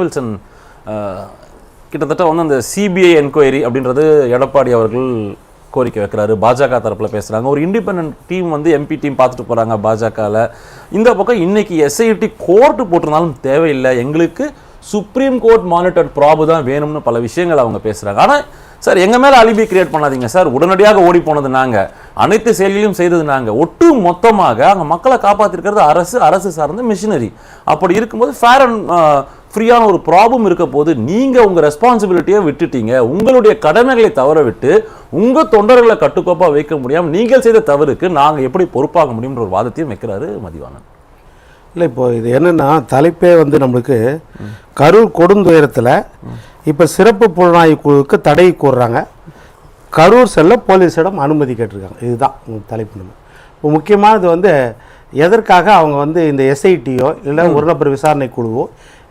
Wilson கிட்டத்தட்ட வந்து அந்த சிபிஐ என்கொயரி அப்படின்றது எடப்பாடி அவர்கள் கோரிக்கை வைக்கிறாரு. பாஜக தரப்பில் பேசுகிறாங்க ஒரு இண்டிபெண்டன்ட் டீம் வந்து எம்பி டீம் பார்த்துட்டு போகிறாங்க பாஜகவில் இந்த பக்கம் இன்னைக்கு எஸ்ஐடி கோர்ட்டு போட்டிருந்தாலும் தேவையில்லை. எங்களுக்கு சுப்ரீம் கோர்ட் மானிட்டர்ட் ப்ராபு தான் வேணும்னு பல விஷயங்கள் அவங்க பேசுகிறாங்க ஆனால் சார் எங்கள் மேலே அலிபி கிரியேட் பண்ணாதீங்க சார். உடனடியாக ஓடி போனது நாங்கள் அனைத்து செயலிலும் செய்தது நாங்கள் ஒட்டு மொத்தமாக அங்கே மக்களை காப்பாற்றிருக்கிறது அரசு அரசு சார்ந்த மிஷினரி அப்படி இருக்கும்போது ஃபேர் அண்ட் ஃப்ரீயான ஒரு ப்ராப்ளம் இருக்க போது நீங்கள் உங்கள் ரெஸ்பான்சிபிலிட்டியை விட்டுட்டீங்க. உங்களுடைய கடமைகளை தவற விட்டு உங்கள் தொண்டர்களை கட்டுக்கோப்பாக வைக்க முடியாமல் நீங்கள் செய்த தவறுக்கு நாங்கள் எப்படி பொறுப்பாக முடியும்ன்ற ஒரு வாதத்தையும் வைக்கிறாரு மதிவாணன். இல்லை இப்போ இது என்னென்னா தலைப்பே வந்து நம்மளுக்கு கரூர் கொடுந்துயரத்தில் இப்போ சிறப்பு புலனாய்வு குழுவுக்கு தடை கூறுறாங்க. கரூர் செல்ல போலீஸிடம் அனுமதி கேட்டிருக்காங்க. இதுதான் தலைப்பு. நம்ம இப்போ முக்கியமானது வந்து எதற்காக அவங்க வந்து இந்த எஸ்ஐடியோ இல்லை ஒரு நபர் விசாரணை குழுவோ?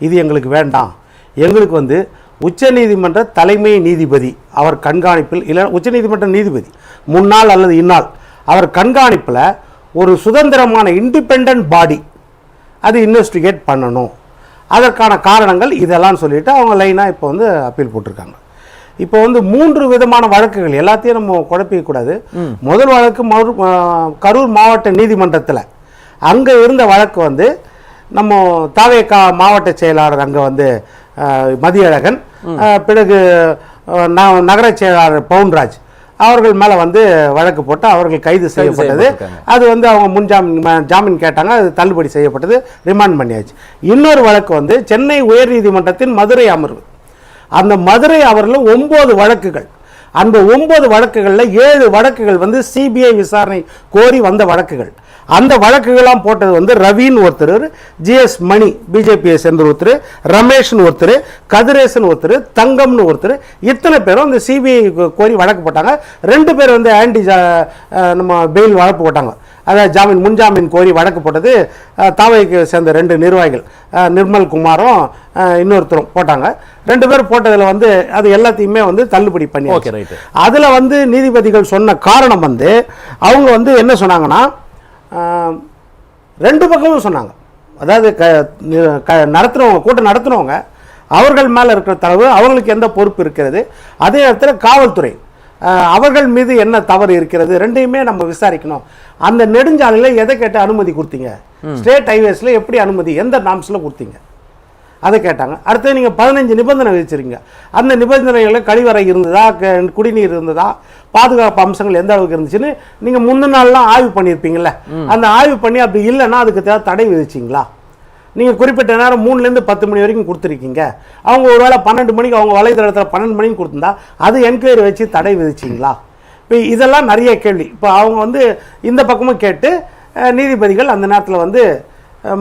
இது எங்களுக்கு வேண்டாம். எங்களுக்கு வந்து உச்சநீதிமன்ற தலைமை நீதிபதி அவர் கண்காணிப்பில் இல்லை உச்சநீதிமன்ற நீதிபதி முன்னாள் அல்லது இந்நாள் அவர் கண்காணிப்பில் ஒரு சுதந்திரமான இண்டிபெண்ட் பாடி அது இன்வெஸ்டிகேட் பண்ணணும். அதற்கான காரணங்கள் இதெல்லாம் சொல்லிட்டு அவங்க லைனாக இப்போ வந்து அப்பீல் போட்டிருக்காங்க. இப்போ வந்து மூன்று விதமான வழக்குகள் எல்லாத்தையும் நம்ம குழப்பிக்கக்கூடாது. முதல் வழக்கு கரூர் மாவட்ட நீதிமன்றத்தில். அங்கே இருந்த வழக்கு வந்து நம்ம தாவேக்கா மாவட்ட செயலாளர் அங்கே வந்து மதியழகன் பிறகு ஆ, ந- நகர செயலாளர் பவுன்ராஜ் அவர்கள் மேலே வந்து வழக்கு போட்டு அவர்கள் கைது செய்யப்பட்டது. அது வந்து அவங்க முன்ஜாமீன் ஜாமீன் கேட்டாங்க அது தள்ளுபடி செய்யப்பட்டது ரிமாண்ட் பண்ணியாச்சு. இன்னொரு வழக்கு வந்து சென்னை உயர்நீதிமன்றத்தின் மதுரை அமர்வு. அந்த மதுரை அவரில் ஒன்பது வழக்குகள். அந்த ஒன்பது வழக்குகளில் ஏழு வழக்குகள் வந்து சிபிஐ விசாரணை கோரி வந்த வழக்குகள். அந்த வழக்குகள்லாம் போட்டது வந்து ரவின்னு ஒருத்தர் ஜிஎஸ் மணி பிஜேபியை சேர்ந்த ஒருத்தர் ரமேஷ்னு ஒருத்தர் கதிரேசன் ஒருத்தர் தங்கம்னு ஒருத்தர் இத்தனை பேரும் அந்த சிபிஐ கோரி வழக்கு போட்டாங்க. ரெண்டு பேர் வந்து ஆன்டி நம்ம பெயில் வழக்கு போட்டாங்க. அதாவது ஜாமீன் முன்ஜாமீன் கோரி வழக்கு போட்டது தாவைக்கு சேர்ந்த ரெண்டு நிர்வாகிகள் நிர்மல் குமாரும் இன்னொருத்தரும் போட்டாங்க. ரெண்டு பேரும் போட்டதில் வந்து அது எல்லாத்தையுமே வந்து தள்ளுபடி பண்ணி அதில் வந்து நீதிபதிகள் சொன்ன காரணம் வந்து அவங்க வந்து என்ன சொன்னாங்கன்னா ரெண்டு பக்கமும் சொன்னாங்க. அதாவது க க நடத்துகிறவங்க கூட்டம் நடத்துனவங்க அவர்கள் மேலே இருக்கிற தரவு அவங்களுக்கு எந்த பொறுப்பு இருக்கிறது? அதே நேரத்தில் காவல்துறை அவர்கள் மீது என்ன தவறு இருக்கிறது? ரெண்டையுமே நம்ம விசாரிக்கணும். அந்த நெடுஞ்சாலையில் எதை கேட்டு அனுமதி கொடுத்தீங்க? ஸ்டேட் ஹைவேஸில் எப்படி அனுமதி எந்த நாம்ஸில் கொடுத்தீங்க? அதை கேட்டாங்க. அடுத்து நீங்கள் பதினஞ்சு நிபந்தனை வச்சிருக்கீங்க அந்த நிபந்தனைகளில் கழிவறை இருந்ததா? க- குடிநீர் இருந்ததா? பாதுகாப்பு அம்சங்கள் எந்த அளவுக்கு இருந்துச்சுன்னு நீங்கள் முந்தின நாள்லாம் ஆய்வு பண்ணியிருப்பீங்கல்ல. அந்த ஆய்வு பண்ணி அப்படி இல்லைன்னா அதுக்கு தேவை தடை விதிச்சிங்களா? நீங்கள் குறிப்பிட்ட நேரம் மூணுலேருந்து பத்து மணி வரைக்கும் கொடுத்துருக்கீங்க. அவங்க ஒருவேளை பன்னெண்டு மணிக்கு அவங்க வலைதளத்தில் பன்னெண்டு மணிக்கு கொடுத்துருந்தா அது என்கொயரி வச்சு தடை விதிச்சிங்களா? இப்போ இதெல்லாம் நிறைய கேள்வி. இப்போ அவங்க வந்து இந்த பக்கமும் கேட்டு நீதிபதிகள் அந்த நேரத்தில் வந்து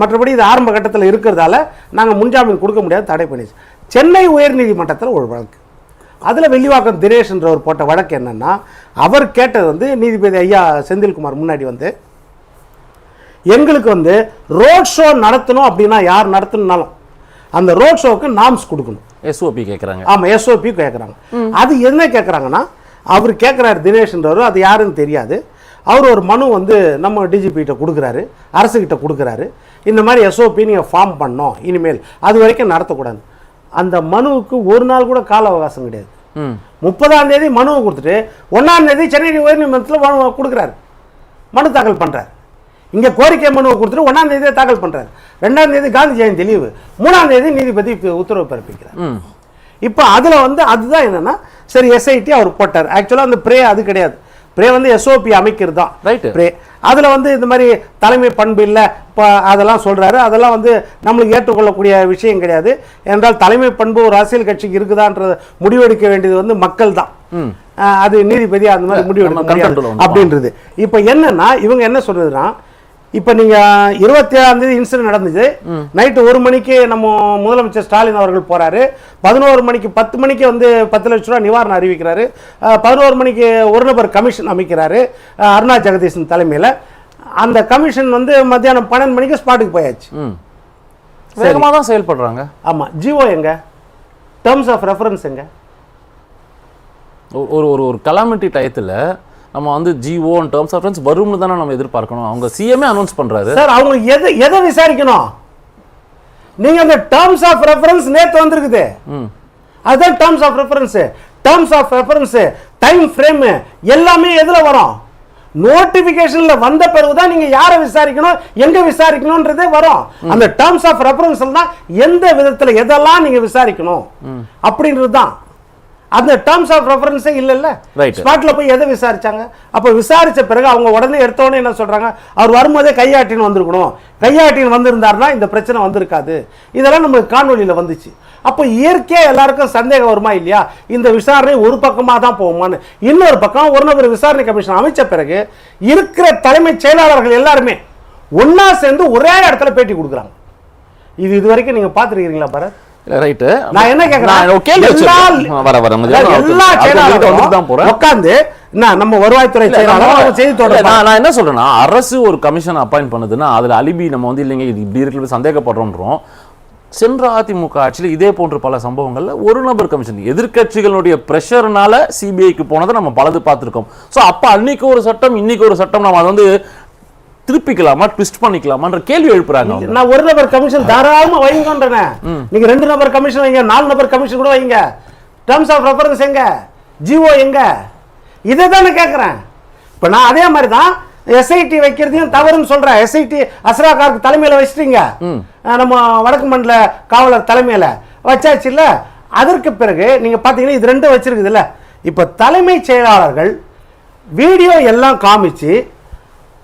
மற்றபடி இது ஆரம்ப கட்டத்தில் இருக்கிறதால நாங்கள் முன்ஜாமீன் கொடுக்க முடியாது தடை பண்ணிச்சு. சென்னை உயர்நீதிமன்றத்தில் ஒரு வழக்கு. அதில் வெள்ளிவாக்கம் தினேஷ்ன்றவர் போட்ட வழக்கு என்னன்னா அவர் கேட்டது வந்து நீதிபதி ஐயா செந்தில்குமார் முன்னாடி வந்து எங்களுக்கு வந்து ரோட் ஷோ நடத்தணும் அப்படின்னா யார் நடத்தணும்னாலும் அந்த ரோட் ஷோவுக்கு நாம்ஸ் கொடுக்கணும். எஸ்ஓபி கேட்குறாங்க ஆமா எஸ்ஓபி கேட்குறாங்க அது என்ன கேட்குறாங்கன்னா அவர் கேட்குறாரு தினேஷ்ன்றவர் அது யாருன்னு தெரியாது. அவர் ஒரு மனு வந்து நம்ம டிஜிபிகிட்ட கொடுக்குறாரு அரசுகிட்ட கொடுக்குறாரு. இந்த மாதிரி எஸ்ஓபி நீங்கள் ஃபார்ம் பண்ணோம் இனிமேல். அது வரைக்கும் நடத்தக்கூடாது. அந்த மனுவுக்கு ஒரு நாள் கூட கால அவகாசம் கிடையாது. முப்பதாம் தேதி மனுவை கொடுத்துட்டு ஒன்றாம் தேதி சென்னை உயர்நீதிமன்றத்தில் மனு கொடுக்குறாரு. மனு தாக்கல் பண்ணுறாரு இங்கே கோரிக்கை மனுவை கொடுத்துட்டு ஒன்றாம் தேதியே தாக்கல் பண்ணுறாரு ரெண்டாம் தேதி காந்தி ஜெயந்தி லீவு. மூணாம் தேதி நீதிபதி உத்தரவு பிறப்பிக்கிறார். இப்போ அதில் வந்து அதுதான் என்னன்னா சரி எஸ்ஐடி அவர் போட்டார். ஆக்சுவலாக அந்த ப்ரே அது கிடையாது. ப்ரே வந்து எஸ்ஓபி அமைக்கிறது தான் Right. ப்ரே. அதில் வந்து இந்த மாதிரி தலைமை பண்பு இல்லை இப்போ அதெல்லாம் சொல்கிறாரு அதெல்லாம் வந்து நம்மளுக்கு ஏற்றுக்கொள்ளக்கூடிய விஷயம் கிடையாது. என்றால் தலைமை பண்பு ஒரு அரசியல் கட்சிக்கு இருக்குதான்றத முடிவெடுக்க வேண்டியது வந்து மக்கள் தான். அது நீதிபதி அந்த மாதிரி முடிவெடுக்க. அப்படின்றது. இப்போ என்னன்னா இவங்க என்ன சொல்றதுன்னா இப்போ நீங்க இருபத்தி ஏழாம் தேதி இன்சிடென்ட் நடந்துச்சு. நைட்டு ஒரு மணிக்கு நம்ம முதலமைச்சர் ஸ்டாலின் அவர்கள் போறாரு. பதினோரு மணிக்கு பத்து மணிக்கு வந்து பத்து லட்ச ரூபா நிவாரணம் அறிவிக்கிறாரு. பதினோரு மணிக்கு ஒரு நபர் கமிஷன் அமைக்கிறாரு. அருணா ஜெகதீசன் தலைமையில். அந்த கமிஷன் வந்து மத்தியானம் பன்னெண்டு மணிக்கு ஸ்பாட்டுக்கு போயாச்சு. வேகமாக தான் செயல்படுறாங்க. ஆமா. ஜிஓ எங்க? டேர்ம்ஸ் ஆஃப் ரெஃபரன்ஸ் எங்க? ஒரு ஒரு ஒரு கலாமிட்டி டயத்தில் நம்ம வந்து ஜிஓ டேர்ம்ஸ் ஆஃப் ரெஃபரன்ஸ் வரும்னு தானே நம்ம எதிர்பார்க்கணும். அவங்க சிஎம்ஏ அனௌன்ஸ் பண்றாரு. சார் அவங்க எதை எதை விசாரிக்கணும்? நீங்க அந்த டேர்ம்ஸ் ஆஃப் ரெஃபரன்ஸ் நேத்து வந்திருக்குது. அதுதான் terms of reference terms of reference time frame எல்லாமே எதுல வரும்? நோட்டிபிகேஷன்ல வந்த பிறகுதான் நீங்க யாரை விசாரிக்கணும் எங்க விசாரிக்கணும்ன்றதே வரும். அந்த டேர்ம்ஸ் ஆஃப் ரெஃபரன்ஸ்ல தான் எந்த விதத்துல எதெல்லாம் நீங்க விசாரிக்கணும் அப்படின்றது தான் அந்த டேர்ம்ஸ் ஆஃப் ரெஃபரன்ஸே இல்லைல்ல. ஸ்பாட்ல போய் எதை விசாரிச்சாங்க? அப்ப விசாரிச்ச பிறகு அவங்க உடனே எடுத்த உடனே என்ன சொல்றாங்க? அவர் வரும்போதே கையாட்டின்னு வந்திருக்கணும். கையாட்டின்னு வந்திருந்தாருன்னா இந்த பிரச்சனை வந்திருக்காது. இதெல்லாம் நமக்கு காணொலியில வந்துச்சு. அப்போ இயற்கையா எல்லாருக்கும் சந்தேகம் வருமா இல்லையா? இந்த விசாரணை ஒரு பக்கமா தான் போகுமான்னு. இன்னொரு பக்கம் ஒரு நபர் விசாரணை கமிஷன் அமைச்ச பிறகு இருக்கிற தலைமைச் செயலாளர்கள் எல்லாருமே ஒண்ணா சேர்ந்து ஒரே இடத்துல பேட்டி கொடுக்குறாங்க. இது இது வரைக்கும் நீங்க பார்த்துருக்கீங்களா பாரத்? ரைட்டு நான் என்ன. வர வர எல்லா செயலாளர்களும் நம்ம வருவாய்த்துறை செய்தி நான் என்ன சொல்றேன்னா அரசு ஒரு கமிஷன் அப்பாயிண்ட் பண்ணுதுன்னா அதுல அலிபி நம்ம வந்து இல்லைங்க இது இப்படி இருக்கிறது சந்தேகப்படுறோன்றோம். சென்ற அதிமுக ஆட்சியில் இதே போன்ற பல சம்பவங்கள்ல ஒரு நபர் கமிஷன் எதிர்க்கட்சிகளுடைய பிரஷர்னால சிபிஐக்கு போனதை நம்ம பலது பார்த்திருக்கோம். சோ அப்ப அன்னைக்கு ஒரு சட்டம் இன்னைக்கு ஒரு சட்டம் நம்ம அதை வந்து திருப்பிக்கலாமா ட்விஸ்ட் பண்ணிக்கலாமான்ற கேள்வி எழுப்புறாங்க. நான் ஒரு நபர் கமிஷன் தாராளமா வைங்கன்றேன். நீங்க ரெண்டு நபர் கமிஷன் வைங்க நாலு நபர் கமிஷன் கூட வைங்க. டேர்ம்ஸ் ஆஃப் ரெஃபரன்ஸ் எங்க? ஜிஓ எங்க? இதை தானே கேட்குறேன் இப்போ நான் அதே மாதிரி தான் எஸ்ஐடி வைக்கிறதையும் தவறுன்னு சொல்றேன். எஸ்ஐடி அஸ்ராகாருக்கு தலைமையில வச்சிட்டீங்க. நம்ம வடக்கு மண்டல காவலர் தலைமையில வச்சாச்சு இல்ல? அதற்கு பிறகு நீங்க பாத்தீங்கன்னா இது ரெண்டும் வச்சிருக்குதுல்ல இப்போ தலைமைச் செயலாளர்கள் வீடியோ எல்லாம் காமிச்சு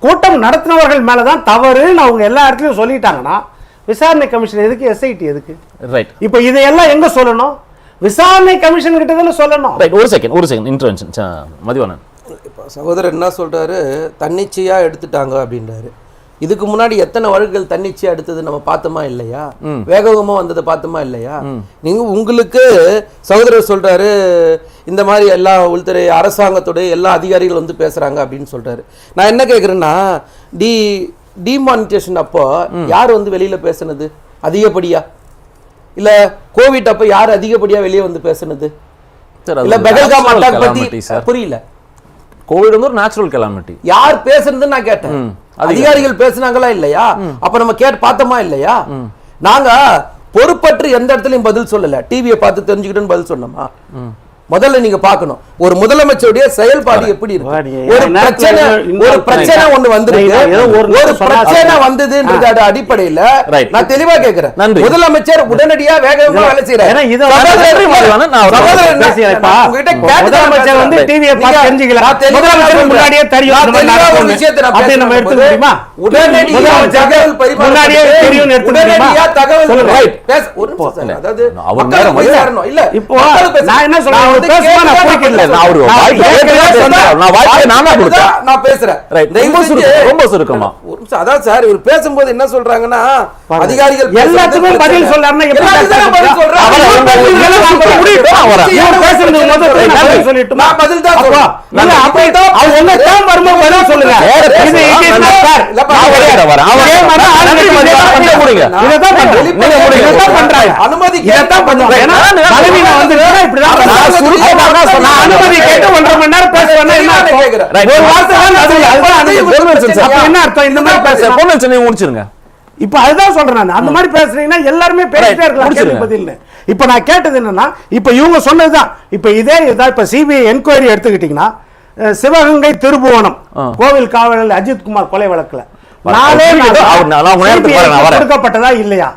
கூட்டம் நடத்தினவர்கள் மேல தான் தவறுன்னு அவங்க எல்லா இடத்துலயும் சொல்லிட்டாங்கன்னா விசாரணை கமிஷன் எதுக்கு எஸ்ஐடி எதுக்கு? ரைட் இப்போ இதையெல்லாம் எங்க சொல்லணும்? விசாரணை கமிஷன் கிட்ட தானே சொல்லணும். ரைட் ஒரு செகண்ட் ஒரு செகண்ட் இன்டர்வென்ஷன் மதிவானன் இப்போ சகோதரர் என்ன சொல்றாரு? தன்னிச்சையா எடுத்துட்டாங்க அப்படின்றாரு. இதுக்கு முன்னாடி எத்தனை வழக்குகள் தன்னிச்சையா எடுத்தது நம்ம பார்த்தோமா இல்லையா? வேகமா வந்ததை பார்த்தோமா இல்லையா? நீங்க உங்களுக்கு சகோதரர் சொல்றாரு இந்த மாதிரி எல்லா உள்துறை அரசாங்கத்துடைய எல்லா அதிகாரிகள் வந்து பேசுறாங்க அப்படின்னு சொல்றாரு. நான் என்ன கேக்குறேன்னா டி டிமானிட்டேஷன் அப்போ யார் வந்து வெளியில பேசுனது? அதிகப்படியா? இல்ல கோவிட் அப்போ யார் அதிகப்படியா வெளியே வந்து பேசுனது? இல்ல பெகல்காம் அட்டாக் calamity, பத்தி சார். புரியல. கோவிட் வந்து ஒரு நேச்சுரல் கெலாமிட்டி யார் பேசுறதுன்னு நான் கேட்டேன். அதிகாரிகள் பேசுனாங்களா இல்லையா? அப்ப நம்ம கேட்டு பார்த்தோமா இல்லையா? நாங்க பொறுப்பற்று எந்த இடத்துலயும் பதில் சொல்லல. டிவியை பார்த்து தெரிஞ்சுக்கிட்டுன்னு பதில் சொன்னோமா? முதல்ல நீங்க பார்க்கணும். ஒரு முதலமைச்சருடைய செயல்பாடு எப்படி இருக்கு? ஒரு பிரச்சனை ஒரு பிரச்சனை. ஒண்ணு வந்திருக்கு. ஒரு பிரச்சனை. வந்ததுன்றது அடிப்படையில. நான் தெளிவா கேக்குறேன். முதலமைச்சர் உடனடியா வேகமா வேலை செய்யறாரு முதலமைச்சர் வந்து. டிவியை பார்த்து. முன்னாடியே தெரியும். முன்னாடியே முடியுமா? தகவல். அதாவது இல்ல. இப்போ நான் என்ன சொல்றேன், அவர் வந்து பேசுமா நான் கேட்கறேன், குறுக்கிடல. நான் நான் ஒரு பேசுறேன். வாய்ப்பு நான் கேட்கறேன், பேசுறேன். நான் வாய்ப்பை நானா கொடுத்தேன். நான் பேசுறேன் Right. தயவு ரொம்ப செஞ்சு- சுருக்கம், ரொம்ப சுருக்கமா. ஒரு நிமிஷம். அதான் சார் இவர் பேசும்போது என்ன சொல்றாங்கன்னா அதிகாரிகள் எல்லாத்துக்கும். பதில் பதில். அவரை. அவர் அவரை. நான் பதில் தான் சொல்றேன். அப்படி பதில் தான் வரும்போது பதில் சொல்லுங்க. அவர். அனுமதி இப்படிதான் அனுமதி கேட்டு ஒன்றரை மணி நேரம் என்ன அர்த்தம்? இந்த மாதிரி முடிச்சிருங்க இப்ப அதுதான் சொல்றேன் நான். அந்த மாதிரி பேசுறீங்கன்னா எல்லாருமே பேசிட்டே. இருக்கலாம். இப்ப நான் கேட்டது என்னன்னா இப்ப இவங்க சொன்னதுதான். இப்ப இதே இதான் இப்ப சிபிஐ என்கொயரி எடுத்துக்கிட்டீங்கன்னா சிவகங்கை திருபுவனம். கோவில் காவலர் அஜித் குமார் கொலை வழக்குல. நான் வரேன். கொடுக்கப்பட்டதா இல்லையா.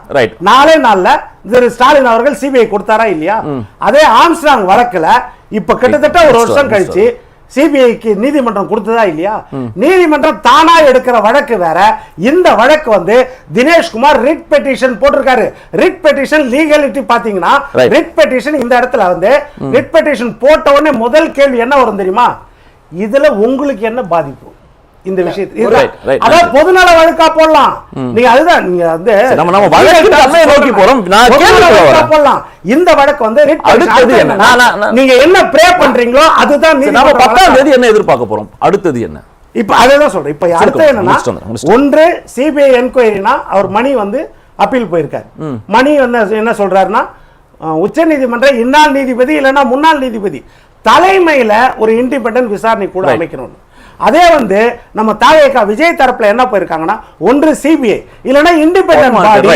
நாலே நாள்ல திரு ஸ்டாலின் அவர்கள் சிபிஐ கொடுத்தாரா இல்லையா? அதே ஆம்ஸ்ட்ராங் வழக்குல இப்ப கிட்டத்தட்ட ஒரு வருஷம் கழிச்சு சிபிஐக்கு நீதிமன்றம் கொடுத்ததா இல்லையா? நீதிமன்றம் தானா எடுக்கிற வழக்கு வேற. இந்த வழக்கு வந்து தினேஷ்குமார் ரிட் பெட்டிஷன் போட்டிருக்காரு. ரிட் பெட்டிஷன் லீகலிட்டி பாத்தீங்கன்னா. ரிட் பெட்டிஷன் இந்த இடத்துல வந்து ரிட் பெட்டிஷன் போட்ட உடனே முதல் கேள்வி என்ன வரும் தெரியுமா? இதுல உங்களுக்கு என்ன பாதிப்பு? இந்த right, அதான். பொதுநல வழக்கா போடலாம் நீங்க அதுதான் நீங்க வந்து நம்ம- நம்ம வழக்கு நோக்கி போறோம். நான். போடலாம் இந்த வழக்கு வந்து. அடுத்தது அடுத்து என்ன? நீங்க என்ன ப்ரே பண்றீங்களோ அதுதான் நம்ம பத்தாம். தேதி என்ன எதிர்பார்க்க போறோம் அடுத்தது என்ன இப்ப அதேதான் சொல்றேன் இப்ப அடுத்து என்னன்னா ஒன்று சிபிஐ என்கொயரினா அவர் மணி வந்து அப்பீல் போயிருக்காரு மணி என்ன என்ன சொல்றாருன்னா உச்ச நீதிமன்ற இன்னாள் நீதிபதி இல்லைன்னா முன்னாள் நீதிபதி தலைமையில ஒரு இண்டிபெண்டன்ட் விசாரணை கூட. அமைக்கணும் அதே வந்து நம்ம தாவேக்கா விஜய் தரப்புல என்ன போயிருக்காங்கன்னா ஒன்று சிபிஐ இல்லைன்னா இண்டிபெண்டன்ட் பாடி.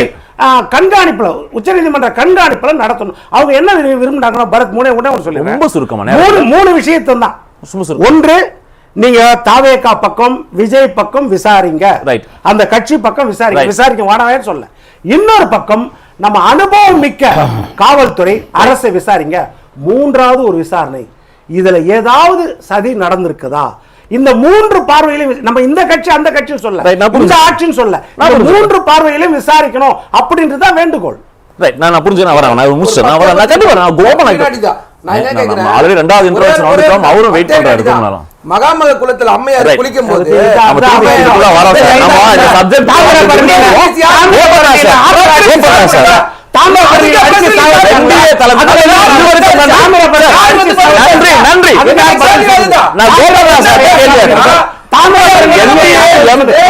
கண்காணிப்புல உச்சநீதிமன்ற கண்காணிப்புல நடத்தணும். அவங்க என்ன விரும்பி- விரும்புறாங்கன்னா பரத் மூணே உடனே ஒரு சொல்லுங்க ரொம்ப சுருக்கமா, மூணு மூணு விஷயத்தை தான். ஒன்று நீங்க தாவேகா பக்கம் விஜய் பக்கம் விசாரிங்க. அந்த கட்சி பக்கம் விசாரிங்க. விசாரிக்க வேணாமே சொல்ல. இன்னொரு பக்கம் நம்ம அனுபவம் மிக்க காவல்துறை அரசை விசாரிங்க. மூன்றாவது ஒரு விசாரணை. இதுல ஏதாவது சதி நடந்திருக்குதா? இந்த மூன்று பார்வையிலும் நம்ம இந்த கட்சி அந்த கட்சி சொல்ல இந்த. ஆட்சின்னு சொல்ல. மூன்று பார்வையிலும் விசாரிக்கணும் அப்படின்றது தான் வேண்டுகோள் ரைட் நான் புரிஞ்சு நான் வரேன் நான் முடிச்சேன் நான் வரேன் நான் கண்டிப்பா நான் கோபம்? ஆல்ரெடி ரெண்டாவது இன்ட்ரோடக்ஷன் வந்துட்டோம் அவரும் வெயிட் பண்றாரு மகாமக குலத்துல அம்மையார். குளிக்கும் போது அது தெரியுதா? நம்ம திருப்பி அதான் இதுக்குள்ள வரோம் சார் நம்ம இந்த சப்ஜெக்ட் தாமிரபரணி, ஓபனா சார் ஓபனா சார் தாமிரபரணி அடிச்சு சாவடிச்சாங்க. NBA தளபதி. அதெல்லாம் அதுவரைக்கும் நன்றி. தாமிரபரணி அடிச்சு நன்றி நன்றி அதுக்கு பதில் அதுதான். நான் கோபனா சார் கேள்வி நன்றி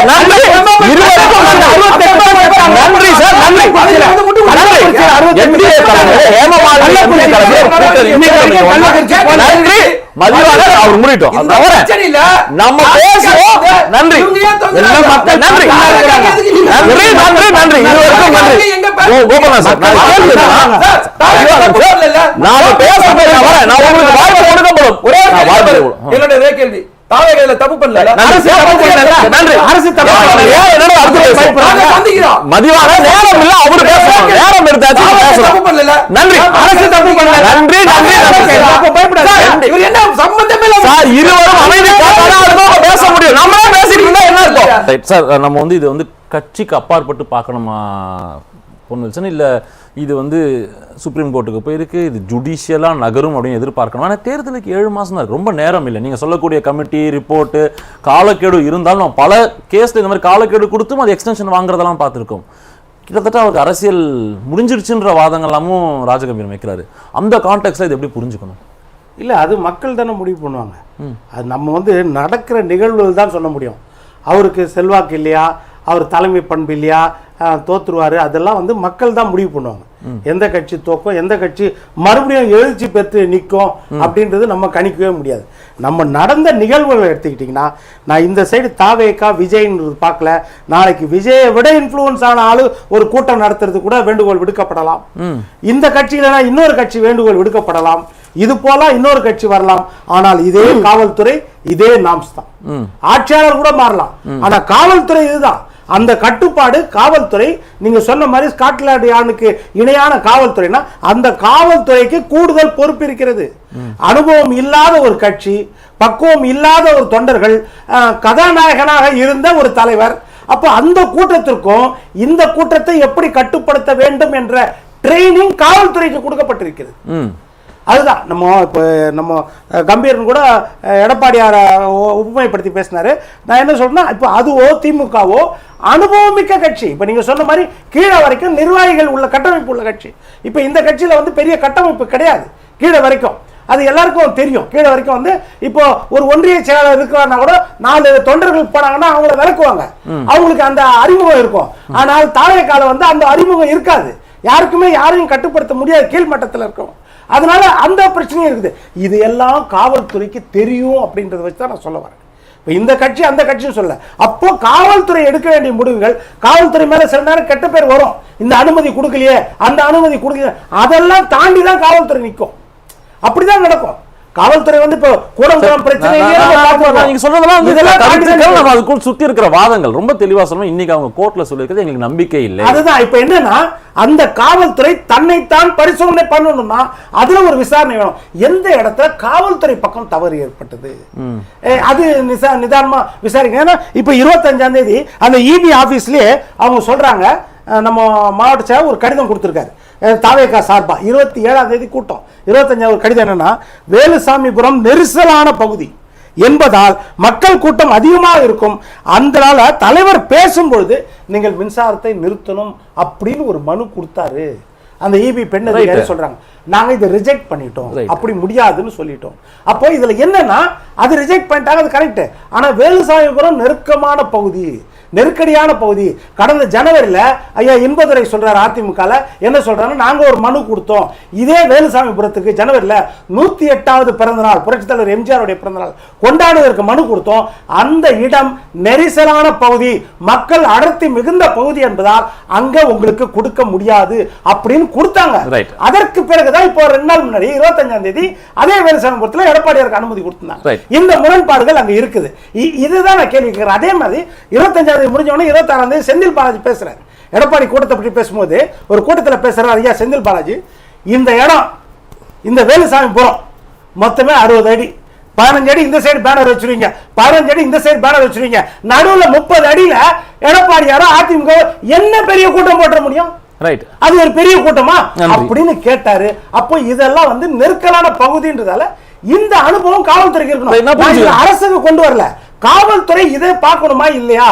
நன்றி நன்றி சார் தலைவர் ஹேமமாலினி தலைவர் அவர் முடிட்டோம் தவிர. நம்ம பேசுவோம் நன்றி எல்லாம் மக்கள் நன்றி நன்றி சார். நாம நான் உங்களுக்கு வாய்ப்பு கொடுக்கப்படும் ஒரே ஒரு நான் வாய்ப்பு கேள்வி. கொடுக்கப்படும். என்னோட ஒரே கேள்வி. தாவேகையில தப்பு பண்ணல. நன்றி. அரசு தப்பு பண்ணல. நன்றி. அரசு தப்பு ஏன் பண்ணல. ஏன் என்னோட அடுத்து பேசுவோம். நாங்க சந்திக்கிறோம். மதிவான நேரம் இல்ல. அவரு நேரம் எடுத்தாச்சு. தப்பு பண்ணல. நன்றி. அரசு தப்பு பண்ணல. நன்றி. நன்றி. நன்றி. அப்ப பயப்படாத. சார், இவர் என்ன சம்பந்தமே இல்லாம சார் இருவரும் அமைதி பேச முடியும். நம்மளே பேசிட்டு இருந்தா என்ன இருக்கும் ரைட் சார் நம்ம வந்து இது வந்து கட்சிக்கு அப்பாற்பட்டு பார்க்கணுமா? பொண்ணு வில்சன் இல்ல இது வந்து சுப்ரீம் கோர்ட்டுக்கு போயிருக்கு இது ஜுடிஷியலா நகரும் அப்படின்னு எதிர்பார்க்கணும். ஆனா தேர்தலுக்கு ஏழு மாசம் தான் ரொம்ப நேரம் இல்லை. நீங்க சொல்லக்கூடிய கமிட்டி ரிப்போர்ட்டு காலக்கெடு இருந்தாலும் நம்ம பல கேஸ்ல இந்த மாதிரி காலக்கெடு கொடுத்தும் அது எக்ஸ்டென்ஷன் வாங்குறதெல்லாம் பார்த்துருக்கோம். கிட்டத்தட்ட அவருக்கு அரசியல் முடிஞ்சிருச்சுன்ற வாதங்கள்லாமும் ராஜகம்பீரம் வைக்கிறாரு. அந்த கான்டெக்ட்ல இது எப்படி புரிஞ்சுக்கணும்? இல்ல அது மக்கள் தானே முடிவு பண்ணுவாங்க. அது நம்ம வந்து நடக்கிற நிகழ்வுகள் தான் சொல்ல முடியும். அவருக்கு செல்வாக்கு இல்லையா? அவர் தலைமை பண்பு இல்லையா அஹ், தோத்துருவாரு அதெல்லாம் வந்து மக்கள் தான் முடிவு பண்ணுவாங்க. எந்த கட்சி தோக்கும் எந்த கட்சி மறுபடியும் எழுச்சி பெற்று நிற்கும் அப்படின்றது நம்ம கணிக்கவே முடியாது. நம்ம நடந்த நிகழ்வுகளை எடுத்துக்கிட்டிங்கன்னா நான் இந்த சைடு தாவேக்கா விஜய்ன்றது பார்க்கல. நாளைக்கு விஜயை விட இன்ஃப்ளூயன்ஸ் ஆன ஆளு ஒரு கூட்டம் நடத்துறது கூட வேண்டுகோள் விடுக்கப்படலாம். இந்த கட்சியிலனா இன்னொரு கட்சி வேண்டுகோள் விடுக்கப்படலாம். இது போல இன்னொரு கட்சி வரலாம். ஆனால் இதே காவல்துறை இதே நாம்ஸ் தான். ஆட்சியாளர் கூட மாறலாம். ஆனா காவல்துறை இதுதான். அந்த கட்டுப்பாடு காவல்துறை நீங்க சொன்ன மாதிரி ஸ்காட்லாண்ட் யார்டுக்கு இணையான காவல்துறைனா அந்த காவல்துறைக்கு கூடுதல் பொறுப்பு இருக்கிறது. அனுபவம் இல்லாத ஒரு கட்சி பக்குவம் இல்லாத ஒரு தொண்டர்கள் கதாநாயகனாக இருந்த ஒரு தலைவர் அப்போ அந்த கூட்டத்திற்கும் இந்த கூட்டத்தை எப்படி கட்டுப்படுத்த வேண்டும் என்ற ட்ரைனிங் காவல்துறைக்கு கொடுக்கப்பட்டிருக்கிறது. அதுதான். நம்ம இப்போ நம்ம கம்பீரன் கூட எடப்பாடியார உபமைப்படுத்தி பேசினாரு. நான் என்ன சொல்றேன்னா இப்போ அதுவோ திமுகவோ அனுபவமிக்க கட்சி. இப்போ நீங்க சொன்ன மாதிரி கீழே வரைக்கும் நிர்வாகிகள் உள்ள கட்டமைப்பு உள்ள கட்சி. இப்போ இந்த கட்சியில வந்து பெரிய கட்டமைப்பு கிடையாது. கீழே வரைக்கும். அது எல்லாருக்கும் தெரியும். கீழே வரைக்கும் வந்து இப்போ ஒரு ஒன்றிய செயலாளர் இருக்கிறான்னா கூட நாலு தொண்டர்கள் போனாங்கன்னா அவங்கள விளக்குவாங்க. அவங்களுக்கு அந்த அறிமுகம் இருக்கும். ஆனால் தாழை காலம் வந்து அந்த அறிமுகம் இருக்காது. யாருக்குமே யாரையும் கட்டுப்படுத்த முடியாது. கீழ்மட்டத்தில் இருக்கும் அதனால அந்த பிரச்சனையும் இருக்குது. இது எல்லாம் காவல்துறைக்கு தெரியும் அப்படின்றத வச்சு தான் நான் சொல்ல வரேன். இப்போ இந்த கட்சி அந்த கட்சியும் சொல்ல. அப்போ காவல்துறை எடுக்க வேண்டிய முடிவுகள் காவல்துறை மேல சில நேரம் கெட்ட பேர் வரும். இந்த அனுமதி கொடுக்கலையே அந்த அனுமதி கொடுக்கலையே அதெல்லாம் தாண்டி தான் காவல்துறை நிற்கும் அப்படிதான் நடக்கும். காவல்துறை வந்து இப்போ கூடங்குளம் பிரச்சனை நீங்க சொல்றதெல்லாம் வந்து இதெல்லாம். அதுக்குள் சுத்தி இருக்கிற வாதங்கள். ரொம்ப தெளிவா சொல்லணும் இன்னைக்கு அவங்க கோர்ட்ல சொல்லியிருக்கிறது எங்களுக்கு நம்பிக்கை இல்லை. அதுதான். இப்ப என்னன்னா அந்த காவல்துறை தன்னைத்தான் பரிசோதனை பண்ணணும்னா அதுல ஒரு விசாரணை வேணும். எந்த இடத்துல காவல்துறை பக்கம் தவறு ஏற்பட்டது? அது நிதானமா விசாரிக்க ஏன்னா இப்ப இருபத்தஞ்சாம் தேதி அந்த இபி ஆபீஸ்லயே அவங்க சொல்றாங்க நம்ம மாவட்ட ஒரு கடிதம் கொடுத்திருக்காரு. அஹ், தாவேகா சார்பா. இருபத்தி ஏழாம் தேதி கூட்டம். இருபத்தஞ்சாவது கடிதம் என்னன்னா வேலுசாமிபுரம் நெரிசலான பகுதி என்பதால் மக்கள் கூட்டம் அதிகமாக இருக்கும். அதனால தலைவர் பேசும்பொழுது நீங்கள் மின்சாரத்தை நிறுத்தணும் அப்படின்னு ஒரு மனு கொடுத்தாரு. அந்த இபி பெண் அதிகாரி Right. சொல்றாங்க? நாங்க இதை ரிஜெக்ட் பண்ணிட்டோம். அப்படி முடியாதுன்னு சொல்லிட்டோம். அப்போ இதுல என்னன்னா அது ரிஜெக்ட் பண்ணிட்டாங்க அது கரெக்ட் ஆனா வேலுசாமிபுரம் நெருக்கமான பகுதி. நெருக்கடியான பகுதி. கடந்த ஜனவரியில ஐயா இன்பதுரை சொல்றாரு அதிமுகல என்ன சொல்றாரு நாங்க ஒரு மனு கொடுத்தோம். இதே வேலுசாமிபுரத்துக்கு ஜனவரியில நூத்தி எட்டாவது பிறந்த நாள் புரட்சித் தலைவர் எம்ஜிஆருடைய பிறந்த நாள் கொண்டாடுவதற்கு மனு கொடுத்தோம். அந்த இடம் நெரிசலான பகுதி. மக்கள் அடர்த்தி மிகுந்த பகுதி என்பதால் அங்க உங்களுக்கு கொடுக்க முடியாது அப்படின்னு கொடுத்தாங்க. அதற்கு பிறகுதான் இப்போ ரெண்டு நாள் முன்னாடி இருபத்தஞ்சாம் தேதி அதே வேலுசாமிபுரத்தில் எடப்பாடியாருக்கு அனுமதி கொடுத்தாங்க. இந்த முரண்பாடுகள் அங்க இருக்குது. இதுதான் நான் கேள்வி கேட்கிறேன். அதே மாதிரி இருபத்தஞ்சாம் தேதி முடிஞ்ச உடனே இருபத்தாறாம் தேதி செந்தில் பாலாஜி பேசுறாரு. எடப்பாடி கூட்டத்தை பற்றி பேசும்போது ஒரு கூட்டத்தில் பேசுறாரு ஐயா செந்தில் பாலாஜி? இந்த இடம் இந்த வேலுசாமிபுரம் மொத்தமே அறுபது அடி. பதினஞ்சு அடி இந்த சைடு பேனர் வச்சிருவீங்க பதினஞ்சு அடி இந்த சைடு பேனர் வச்சிருவீங்க நடுவுல முப்பது அடியில எடப்பாடியாரோ அதிமுக என்ன பெரிய கூட்டம் போட்ட முடியும்? ரைட் அது ஒரு பெரிய கூட்டமா. அப்படின்னு கேட்டாரு. அப்போ இதெல்லாம் வந்து நெருக்கலான பகுதின்றதால இந்த அனுபவம் காவல்துறைக்கு இருக்கணும்? அரசுக்கு கொண்டு வரல. காவல்துறை இதை பார்க்கணுமா இல்லையா?